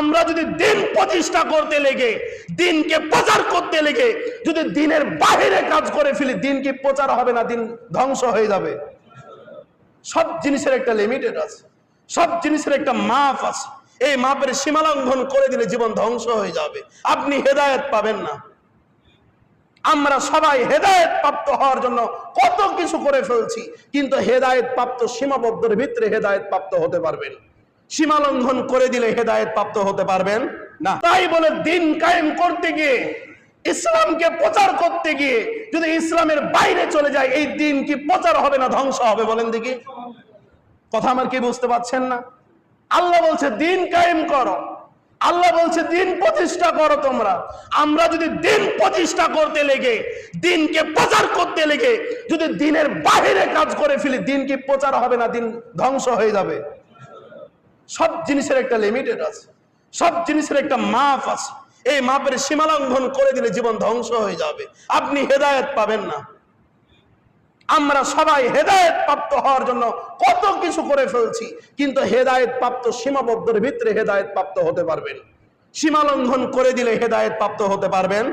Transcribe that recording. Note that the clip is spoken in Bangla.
আমরা যদি দিন প্রতিষ্ঠা করতে লেগে, দিনকে প্রচার করতে লেগে, যদি দিনের বাহিরে কাজ করে ফেলি, দিন কি প্রচার হবে না? দিন ধ্বংস হয়ে যাবে। সব জিনিসের একটা লিমিটেড আছে। সব জিনিসের একটা মাপ আছে। এই মাপের সীমালঙ্ঘন করে দিলে জীবন ধ্বংস হয়ে যাবে। আপনি হেদায়েত পাবেন না। আমরা সবাই হেদায়ত প্রাপ্ত হওয়ার জন্য কত কিছু করে ফেলছি, কিন্তু হেদায়েত প্রাপ্ত সীমাবদ্ধের ভিতরে হেদায়েত প্রাপ্ত হতে পারবেন। সীমা লঙ্ঘন করে দিলে হেদায়েত প্রাপ্ত হতে পারবেন? না। তাই বলে দিন কায়েম করতে গিয়ে, ইসলামকে প্রচার করতে গিয়ে, যদি ইসলামের বাইরে চলে যায়, এই দিন কি প্রচার হবে না ধ্বংস হবে বলেন দেখি। কথা আমার কি বুঝতে পারছেন না? আল্লাহ বলছে, দিন কায়েম করো। আল্লাহ বলছে, দিন প্রতিষ্ঠা করো তোমরা। আমরা যদি দিন প্রতিষ্ঠা করতে লেগে, দিনকে প্রচার করতে লেগে, যদি দিনের বাহিরে কাজ করে ফেলি, দিন কি প্রচার হবে না? দিন ধ্বংস হয়ে যাবে। সব জিনিসের একটা লিমিটেড আছে। সব জিনিসের একটা মাপ আছে। এই মাপের সীমালঙ্ঘন করে দিলে জীবন ধ্বংস হয়ে যাবে। আপনি হেদায়েত পাবেন না। আমরা সবাই হেদায়ত প্রাপ্ত হওয়ার জন্য কত কিছু করে ফেলছি, কিন্তু হেদায়েত প্রাপ্ত সীমাবদ্ধের ভিতরে হেদায়েত প্রাপ্ত হতে পারবেন। সীমা লঙ্ঘন করে দিলে হেদায়েত প্রাপ্ত হতে পারবেন।